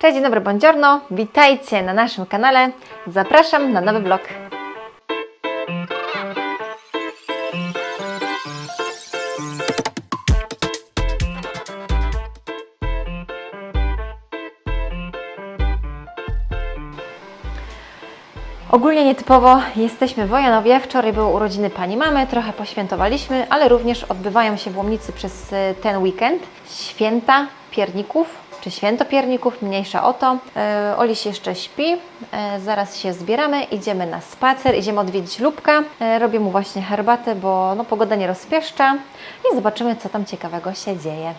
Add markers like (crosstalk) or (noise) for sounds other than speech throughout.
Cześć, dzień dobry, buongiorno. Witajcie na naszym kanale. Zapraszam na nowy vlog. Ogólnie nietypowo jesteśmy w Wojanowie. Wczoraj były urodziny pani mamy, trochę poświętowaliśmy, ale również odbywają się w Łomnicy przez e, ten weekend święta pierników, czy święto pierników, mniejsza o to. E, Oliś jeszcze śpi, e, zaraz się zbieramy, idziemy na spacer, idziemy odwiedzić Lubka. E, robię mu właśnie herbatę, bo no, pogoda nie rozpieszcza i zobaczymy, co tam ciekawego się dzieje.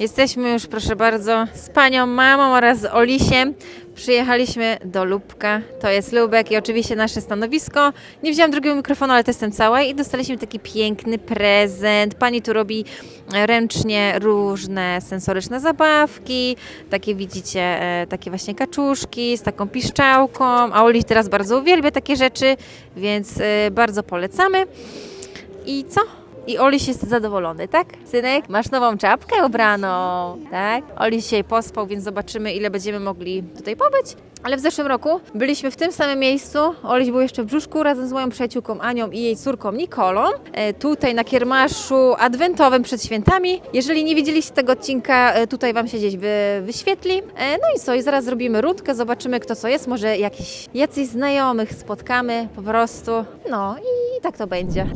Jesteśmy już, proszę bardzo, z panią mamą oraz z Olisiem. Przyjechaliśmy do Lubka. To jest Lubek i oczywiście nasze stanowisko. Nie wziąłam drugiego mikrofonu, ale to jestem cała i dostaliśmy taki piękny prezent. Pani tu robi ręcznie różne sensoryczne zabawki. Takie widzicie, e, takie właśnie kaczuszki z taką piszczałką. A Oli teraz bardzo uwielbia takie rzeczy, więc e, bardzo polecamy. I co? I Oliś jest zadowolony, tak? Synek, masz nową czapkę ubraną, tak? Oliś dzisiaj pospał, więc zobaczymy, ile będziemy mogli tutaj pobyć. Ale w zeszłym roku byliśmy w tym samym miejscu. Oliś był jeszcze w brzuszku razem z moją przyjaciółką Anią i jej córką Nikolą. E, tutaj na kiermaszu adwentowym przed świętami. Jeżeli nie widzieliście tego odcinka, e, tutaj Wam się gdzieś wy, wyświetli. E, no i co? I zaraz zrobimy rundkę, zobaczymy kto co jest. Może jakiś, jacyś znajomych spotkamy po prostu. No i tak to będzie.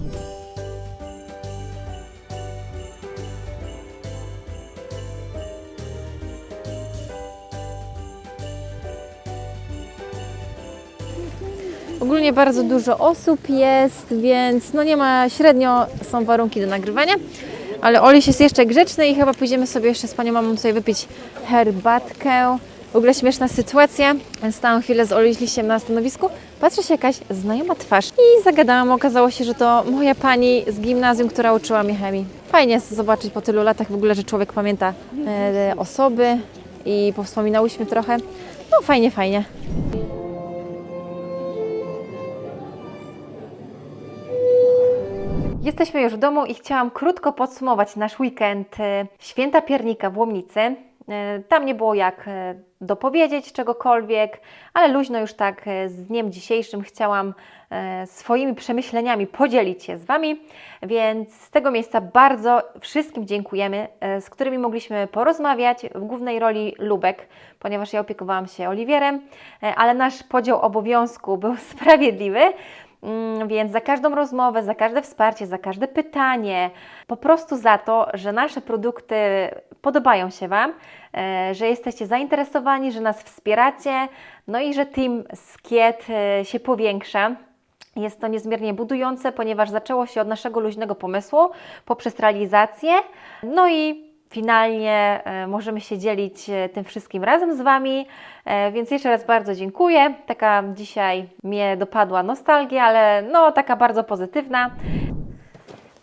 Ogólnie bardzo dużo osób jest, więc no nie ma średnio są warunki do nagrywania. Ale Oliś jest jeszcze grzeczny i chyba pójdziemy sobie jeszcze z panią mamą sobie wypić herbatkę. W ogóle śmieszna sytuacja. Stałam chwilę z Oliślisiem na stanowisku. Patrzę się jakaś znajoma twarz i zagadałam. Okazało się, że to moja pani z gimnazjum, która uczyła mnie chemii. Fajnie jest zobaczyć po tylu latach w ogóle, że człowiek pamięta e, osoby i powspominałyśmy trochę. No fajnie, fajnie. Jesteśmy już w domu i chciałam krótko podsumować nasz weekend e, Święta Piernika w Łomnicy. E, Tam nie było jak e, dopowiedzieć czegokolwiek, ale luźno już tak z dniem dzisiejszym chciałam swoimi przemyśleniami podzielić się z Wami, więc z tego miejsca bardzo wszystkim dziękujemy, z którymi mogliśmy porozmawiać, w głównej roli Lubek, ponieważ ja opiekowałam się Oliwierem, ale nasz podział obowiązku był (laughs) sprawiedliwy. Mm, Więc za każdą rozmowę, za każde wsparcie, za każde pytanie, po prostu za to, że nasze produkty podobają się Wam, e, że jesteście zainteresowani, że nas wspieracie, no i że team Skiet e, się powiększa. Jest to niezmiernie budujące, ponieważ zaczęło się od naszego luźnego pomysłu poprzez realizację, no i finalnie e, możemy się dzielić e, tym wszystkim razem z Wami. E, Więc jeszcze raz bardzo dziękuję. Taka dzisiaj mnie dopadła nostalgia, ale no taka bardzo pozytywna.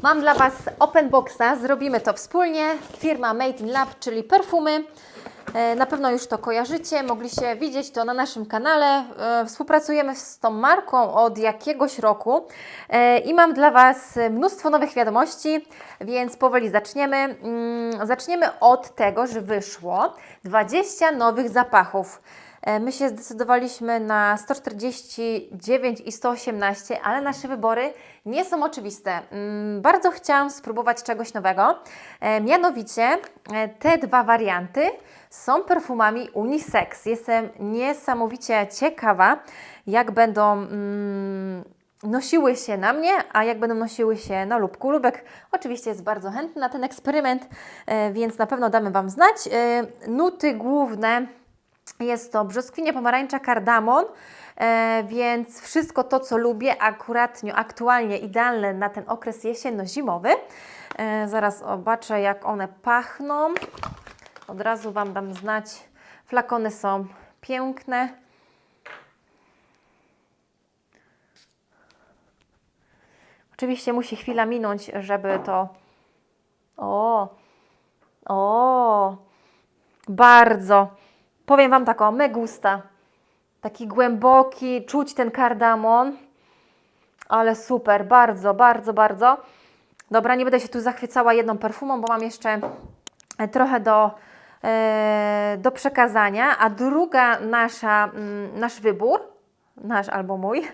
Mam dla Was open boxa, zrobimy to wspólnie. Firma Made in Lab, czyli perfumy. E, Na pewno już to kojarzycie, mogliście widzieć to na naszym kanale. E, Współpracujemy z tą marką od jakiegoś roku E, i mam dla Was mnóstwo nowych wiadomości, więc powoli zaczniemy. Mm, Zaczniemy od tego, że wyszło 20 nowych zapachów. E, My się zdecydowaliśmy na 149 i 118, ale nasze wybory nie są oczywiste. Mm, Bardzo chciałam spróbować czegoś nowego. E, Mianowicie e, te dwa warianty są perfumami unisex. Jestem niesamowicie ciekawa, jak będą mm, nosiły się na mnie, a jak będą nosiły się na Lubku. Lubek oczywiście jest bardzo chętny na ten eksperyment, więc na pewno damy Wam znać. Nuty główne jest to brzoskwinia, pomarańcza, kardamon, e, więc wszystko to, co lubię, akuratnie, aktualnie idealne na ten okres jesienno-zimowy. E, zaraz zobaczę, jak one pachną. Od razu Wam dam znać. Flakony są piękne. Oczywiście musi chwila minąć, żeby to. O, o, bardzo. Powiem Wam tak, o, me gusta. Taki głęboki, czuć ten kardamon. Ale super, bardzo, bardzo, bardzo. Dobra, nie będę się tu zachwycała jedną perfumą, bo mam jeszcze e, trochę do e, do przekazania, a druga nasza, mm, nasz wybór, nasz albo mój,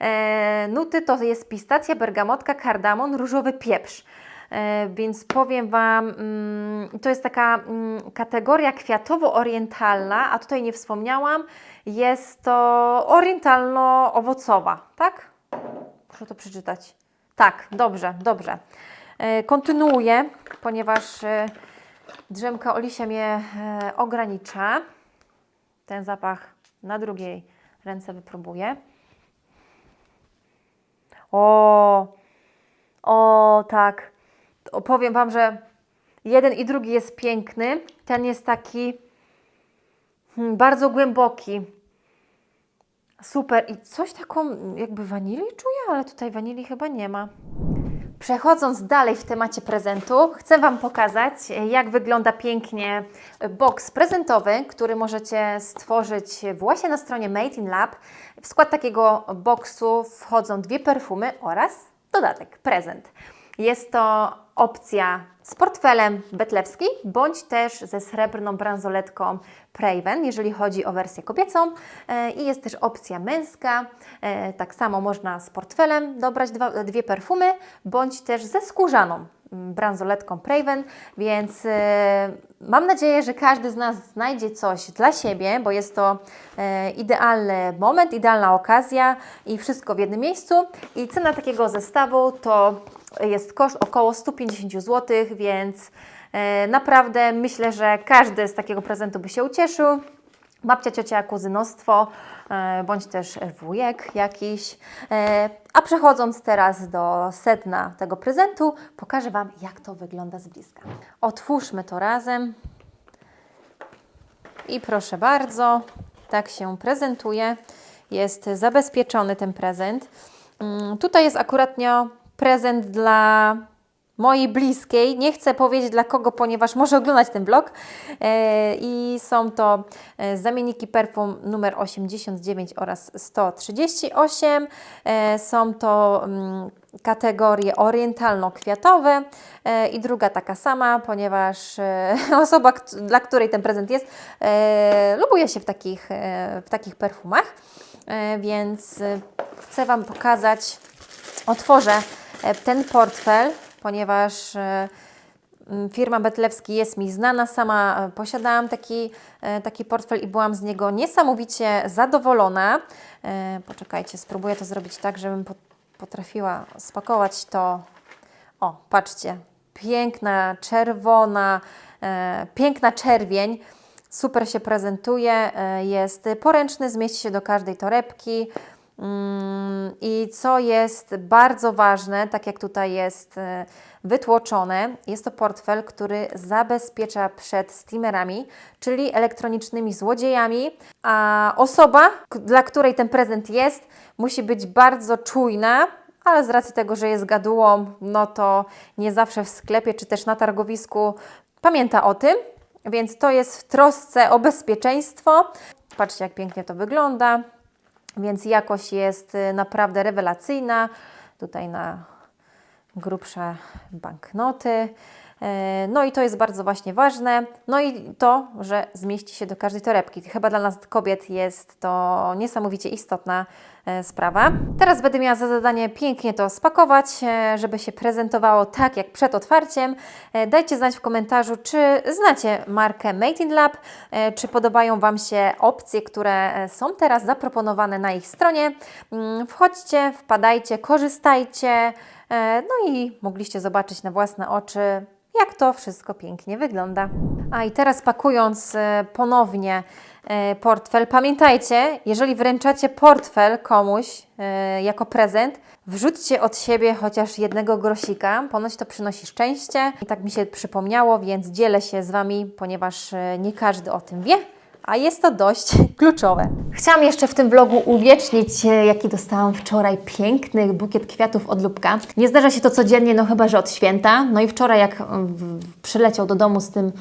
e, nuty to jest pistacja, bergamotka, kardamon, różowy pieprz. E, Więc powiem Wam, mm, to jest taka mm, kategoria kwiatowo-orientalna, a tutaj nie wspomniałam, jest to orientalno-owocowa, tak? Proszę to przeczytać. Tak, dobrze, dobrze. E, Kontynuuję, ponieważ e, drzemka Olisia mnie ogranicza. Ten zapach na drugiej ręce wypróbuję. O, o, tak. To Powiem Wam, że jeden i drugi jest piękny. Ten jest taki hmm, bardzo głęboki. Super. I coś taką jakby wanilii czuję, ale tutaj wanilii chyba nie ma. Przechodząc dalej w temacie prezentu, chcę Wam pokazać, jak wygląda pięknie box prezentowy, który możecie stworzyć właśnie na stronie Made in Lab. W skład takiego boxu wchodzą dwie perfumy oraz dodatek prezent. Jest to opcja z portfelem betlewski, bądź też ze srebrną bransoletką Praven, jeżeli chodzi o wersję kobiecą. E, I jest też opcja męska. E, Tak samo można z portfelem dobrać dwie perfumy, bądź też ze skórzaną mm, bransoletką Praven, więc e, mam nadzieję, że każdy z nas znajdzie coś dla siebie, bo jest to idealny moment, idealna okazja i wszystko w jednym miejscu. I cena takiego zestawu to jest koszt około 150 zł, więc e, naprawdę myślę, że każdy z takiego prezentu by się ucieszył. Babcia, ciocia, kuzynostwo, e, bądź też wujek jakiś. E, A przechodząc teraz do sedna tego prezentu, pokażę Wam, jak to wygląda z bliska. Otwórzmy to razem. I proszę bardzo, tak się prezentuje. Jest zabezpieczony ten prezent. Mm, Tutaj jest akuratnio prezent dla mojej bliskiej. Nie chcę powiedzieć dla kogo, ponieważ może oglądać ten vlog. E, I są to e, zamienniki perfum numer 89 oraz 138. E, Są to mm, kategorie orientalno-kwiatowe i druga taka sama, ponieważ (laughs) osoba, dla której ten prezent jest, lubuje się w takich, w takich perfumach. Więc chcę Wam pokazać, otworzę ten portfel, ponieważ e, firma Betlewski jest mi znana, sama e, posiadałam taki, e, taki portfel i byłam z niego niesamowicie zadowolona. E, Poczekajcie, spróbuję to zrobić tak, żebym po- potrafiła spakować to. O, patrzcie, piękna, czerwona, e, piękna czerwień. Super się prezentuje, e, jest poręczny, zmieści się do każdej torebki. Mm, I co jest bardzo ważne, tak jak tutaj jest e, wytłoczone, jest to portfel, który zabezpiecza przed steamerami, czyli elektronicznymi złodziejami, a osoba, dla której ten prezent jest, musi być bardzo czujna, ale z racji tego, że jest gadułą, no to nie zawsze w sklepie czy też na targowisku pamięta o tym, więc to jest w trosce o bezpieczeństwo. Patrzcie, jak pięknie to wygląda więc jakość jest y, naprawdę rewelacyjna. Tutaj na grubsze banknoty. E, No i to jest bardzo właśnie ważne. No i to, że zmieści się do każdej torebki. Chyba dla nas kobiet jest to niesamowicie istotna e, sprawa. Teraz będę miała za zadanie pięknie to spakować, e, żeby się prezentowało tak jak przed otwarciem. Dajcie znać w komentarzu, czy znacie markę Made in Lab, czy podobają Wam się opcje, które są teraz zaproponowane na ich stronie. Mm, Wchodźcie, wpadajcie, korzystajcie. No i mogliście zobaczyć na własne oczy, jak to wszystko pięknie wygląda. A i teraz pakując e, ponownie e, portfel, pamiętajcie, jeżeli wręczacie portfel komuś e, jako prezent, wrzućcie od siebie chociaż jednego grosika, ponoć to przynosi szczęście. I tak mi się przypomniało, więc dzielę się z Wami, ponieważ nie każdy o tym wie, a jest to dość kluczowe. Chciałam jeszcze w tym vlogu uwiecznić, e, jaki dostałam wczoraj piękny bukiet kwiatów od Lubka. Nie zdarza się to codziennie, no chyba, że od święta. No i wczoraj jak przyleciał do domu z tym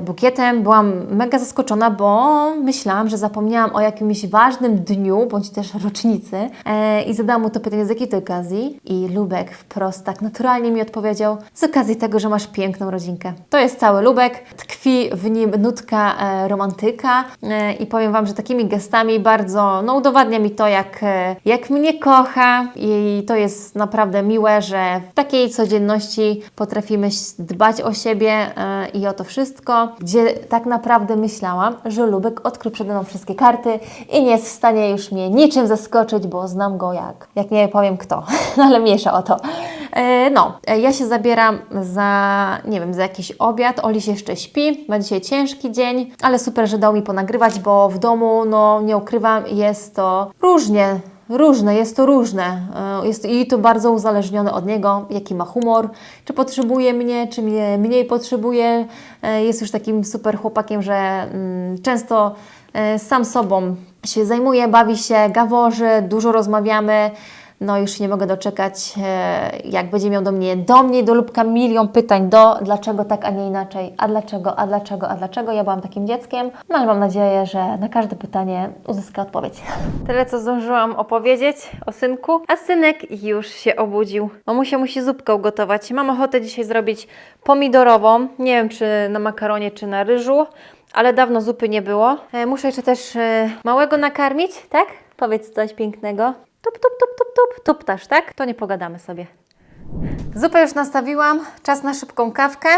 bukietem, byłam mega zaskoczona, bo myślałam, że zapomniałam o jakimś ważnym dniu, bądź też rocznicy e, i zadałam mu to pytanie z jakiej to okazji? I Lubek wprost tak naturalnie mi odpowiedział z okazji tego, że masz piękną rodzinkę. To jest cały Lubek, tkwi w nim nutka e, romantyka e, i powiem Wam, że takimi gestami bardzo no, udowadnia mi to, jak, e, jak mnie kocha. I to jest naprawdę miłe, że w takiej codzienności potrafimy dbać o siebie e, i o to wszystko, gdzie tak naprawdę myślałam, że Lubek odkrył przede mną wszystkie karty i nie jest w stanie już mnie niczym zaskoczyć, bo znam go jak, jak nie powiem kto, (laughs) ale mniejsza o to. E, No, e, ja się zabieram za, nie wiem, za jakiś obiad. Oli się jeszcze śpi, ma dzisiaj ciężki dzień, ale super, że dał mi ponagrywać, bo w domu, no nie ukrywam, jest to różnie. Różne, jest to różne. E, Jest i to bardzo uzależnione od niego, jaki ma humor, czy potrzebuje mnie, czy mnie mniej potrzebuje. E, Jest już takim super chłopakiem, że mm, często e, sam sobą się zajmuje, bawi się, gaworzy, dużo rozmawiamy. No już nie mogę doczekać, e, jak będzie miał do mnie, do mnie, do Lubka milion pytań, do dlaczego tak, a nie inaczej, a dlaczego, a dlaczego, a dlaczego. Ja byłam takim dzieckiem, no ale mam nadzieję, że na każde pytanie uzyska odpowiedź. Tyle, co zdążyłam opowiedzieć o synku, a synek już się obudził. Mamusia musi zupkę ugotować. Mam ochotę dzisiaj zrobić pomidorową, nie wiem czy na makaronie, czy na ryżu, ale dawno zupy nie było. E, Muszę jeszcze też e, małego nakarmić, tak? Powiedz coś pięknego. Tup, tup, tup, tup, tup, tuptasz, tak? To nie pogadamy sobie. Zupę już nastawiłam, czas na szybką kawkę.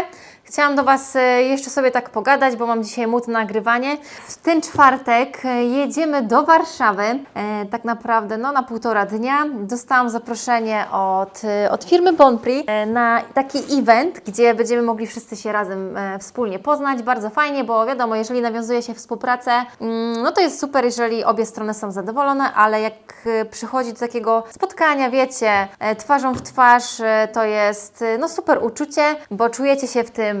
Chciałam do Was e, jeszcze sobie tak pogadać, bo mam dzisiaj na nagrywanie. W ten czwartek e, jedziemy do Warszawy, e, tak naprawdę no, na półtora dnia. Dostałam zaproszenie od, e, od firmy Bonprix na taki event, gdzie będziemy mogli wszyscy się razem e, wspólnie poznać. Bardzo fajnie, bo wiadomo, jeżeli nawiązuje się współpracę, mm, no to jest super, jeżeli obie strony są zadowolone, ale jak przychodzi do takiego spotkania, wiecie, e, twarzą w twarz, e, to jest e, no super uczucie, bo czujecie się w tym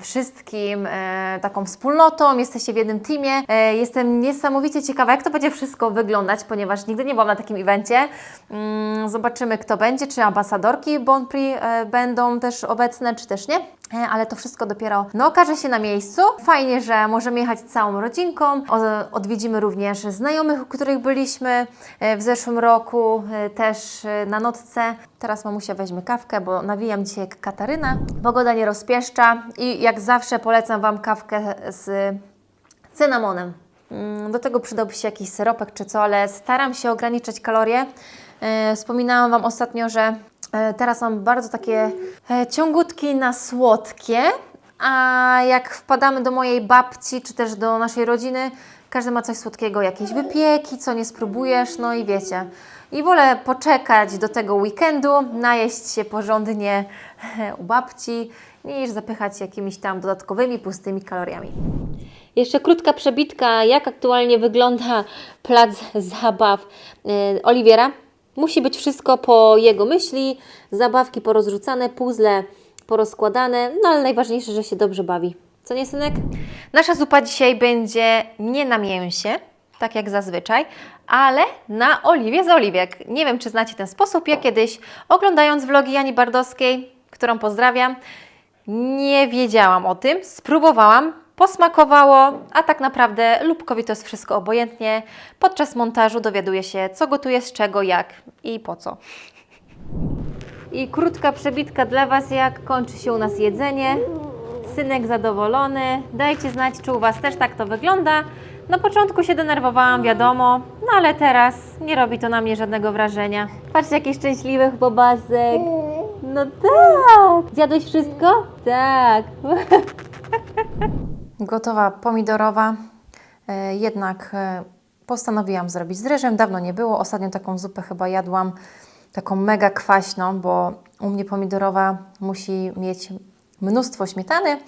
wszystkim e, taką wspólnotą, jesteście w jednym teamie. E, jestem niesamowicie ciekawa, jak to będzie wszystko wyglądać, ponieważ nigdy nie byłam na takim evencie. Mm, zobaczymy, kto będzie, czy ambasadorki Bonprix e, będą też obecne, czy też nie. E, Ale to wszystko dopiero no, okaże się na miejscu. Fajnie, że możemy jechać całą rodzinką. Odwiedzimy również znajomych, u których byliśmy e, w zeszłym roku, e, też na nocce. Teraz mamusia weźmie kawkę, bo nawijam dzisiaj jak Kataryna. Pogoda nie rozpieszcza i jak zawsze polecam Wam kawkę z cynamonem. Mm, Do tego przydałby się jakiś syropek czy co, ale staram się ograniczać kalorie. Wspominałam Wam ostatnio, że teraz mam bardzo takie e, ciągutki na słodkie, a jak wpadamy do mojej babci czy też do naszej rodziny, każdy ma coś słodkiego, jakieś wypieki, co nie spróbujesz, no i wiecie. I wolę poczekać do tego weekendu, najeść się porządnie u babci, niż zapychać jakimiś tam dodatkowymi, pustymi kaloriami. Jeszcze krótka przebitka, jak aktualnie wygląda plac zabaw e, Oliwiera. Musi być wszystko po jego myśli, zabawki porozrzucane, puzzle porozkładane, no ale najważniejsze, że się dobrze bawi. Co nie, synek? Nasza zupa dzisiaj będzie nie na mięsie, tak jak zazwyczaj, ale na oliwie z oliwek. Nie wiem, czy znacie ten sposób. Ja kiedyś, oglądając vlogi Jani Bardowskiej, którą pozdrawiam, nie wiedziałam o tym, spróbowałam, posmakowało, a tak naprawdę Lubkowi to jest wszystko obojętnie. Podczas montażu dowiaduje się, co gotuje, z czego, jak i po co. I krótka przebitka dla Was, jak kończy się u nas jedzenie. Synek zadowolony. Dajcie znać, czy u Was też tak to wygląda. Na początku się denerwowałam, wiadomo, no ale teraz nie robi to na mnie żadnego wrażenia. Patrzcie, jaki szczęśliwy bobasek. No tak! Zjadłeś wszystko? Tak. (laughs) Gotowa pomidorowa. E, Jednak e, postanowiłam zrobić z ryżem. Dawno nie było. Ostatnio taką zupę chyba jadłam, taką mega kwaśną, bo u mnie pomidorowa musi mieć mnóstwo śmietany.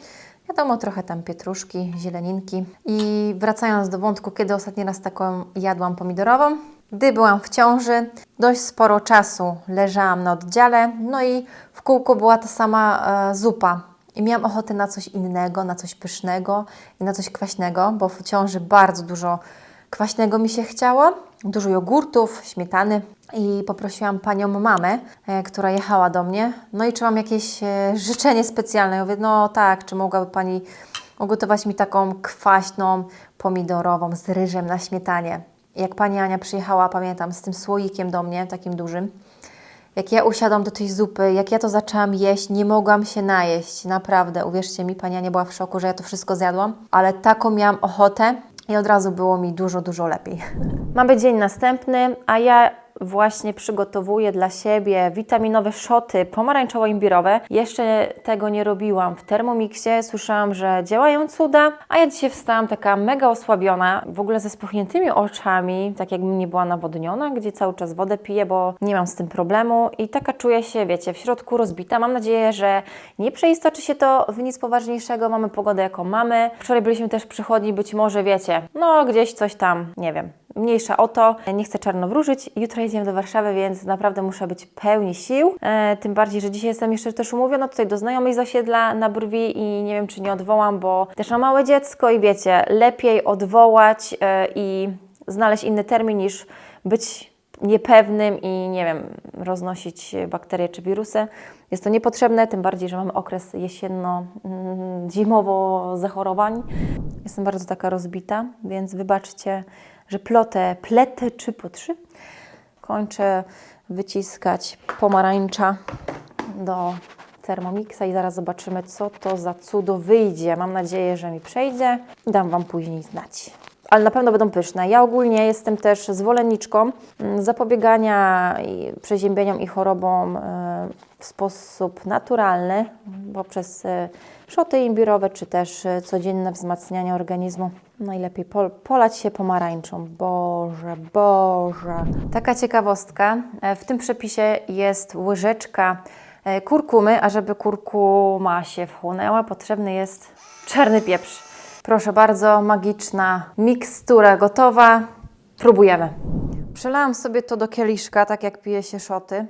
Wiadomo, trochę tam pietruszki, zieleninki. I wracając do wątku, kiedy ostatni raz taką jadłam pomidorową? Gdy byłam w ciąży, dość sporo czasu leżałam na oddziale, no i w kółku była ta sama e, zupa. I miałam ochotę na coś innego, na coś pysznego i na coś kwaśnego, bo w ciąży bardzo dużo kwaśnego mi się chciało, dużo jogurtów, śmietany i poprosiłam panią mamę, e, która jechała do mnie. No i czy mam jakieś e, życzenie specjalne? Ja mówię, no tak, czy mogłaby pani ugotować mi taką kwaśną, pomidorową z ryżem na śmietanie. Jak pani Ania przyjechała, pamiętam, z tym słoikiem do mnie, takim dużym, jak ja usiadłam do tej zupy, jak ja to zaczęłam jeść, nie mogłam się najeść. Naprawdę, uwierzcie mi, pani Ania była w szoku, że ja to wszystko zjadłam, ale taką miałam ochotę i od razu było mi dużo, dużo lepiej. Mamy dzień następny, a ja właśnie przygotowuję dla siebie witaminowe szoty pomarańczowo-imbirowe. Jeszcze tego nie robiłam w Thermomixie. Słyszałam, że działają cuda, a ja dzisiaj wstałam taka mega osłabiona, w ogóle ze spuchniętymi oczami, tak jakbym nie była nawodniona, gdzie cały czas wodę piję, bo nie mam z tym problemu i taka czuję się, wiecie, w środku rozbita. Mam nadzieję, że nie przeistoczy się to w nic poważniejszego. Mamy pogodę, jaką mamy. Wczoraj byliśmy też w przychodni, być może, wiecie, no gdzieś coś tam, nie wiem, mniejsza o to. Nie chcę czarno wróżyć. Jutro jedziemy do Warszawy, więc naprawdę muszę być pełni sił. E, tym bardziej, że dzisiaj jestem jeszcze też umówiona tutaj do znajomej z osiedla na brwi i nie wiem, czy nie odwołam, bo też mam małe dziecko i wiecie, lepiej odwołać e, i znaleźć inny termin niż być niepewnym i nie wiem, roznosić bakterie czy wirusy. Jest to niepotrzebne, tym bardziej, że mamy okres jesienno-zimowo zachorowań. Jestem bardzo taka rozbita, więc wybaczcie, że plotę, pletę trzy po trzy. Kończę wyciskać pomarańcza do Thermomixa i zaraz zobaczymy, co to za cudo wyjdzie. Mam nadzieję, że mi przejdzie. Dam Wam później znać. Ale na pewno będą pyszne. Ja ogólnie jestem też zwolenniczką mm, zapobiegania przeziębieniom i chorobom e, w sposób naturalny, poprzez e, szoty imbirowe, czy też e, codzienne wzmacnianie organizmu. Najlepiej pol polać się pomarańczą. Boże, Boże. Taka ciekawostka. W tym przepisie jest łyżeczka kurkumy, a żeby kurkuma się wchłonęła, potrzebny jest czarny pieprz. Proszę bardzo, magiczna mikstura gotowa. Próbujemy. Przelałam sobie to do kieliszka, tak jak pije się szoty.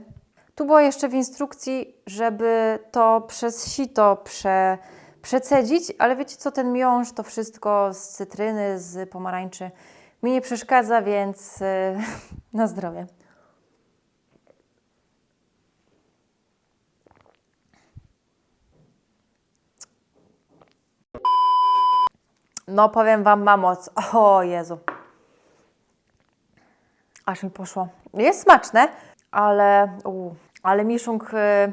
Tu było jeszcze w instrukcji, żeby to przez sito prze, przecedzić, ale wiecie co, ten miąższ, to wszystko z cytryny, z pomarańczy mi nie przeszkadza, więc yy, (laughs) na zdrowie. No powiem Wam, ma moc. O Jezu. Aż mi poszło. Jest smaczne, ale, u, ale miszunk y,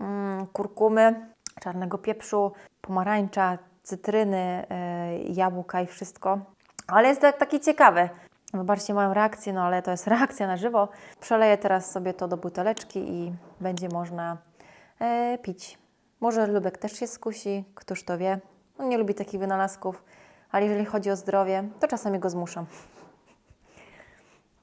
mm, kurkumy, czarnego pieprzu, pomarańcza, cytryny, y, jabłka i wszystko. Ale jest tak, taki ciekawy. Zobaczcie moją reakcję, no ale to jest (laughs) reakcja na żywo. Przeleję teraz sobie to do buteleczki i będzie można e, pić. Może Lubek też się skusi, któż to wie. On nie lubi takich wynalazków, ale jeżeli chodzi o zdrowie, to czasami go zmuszam.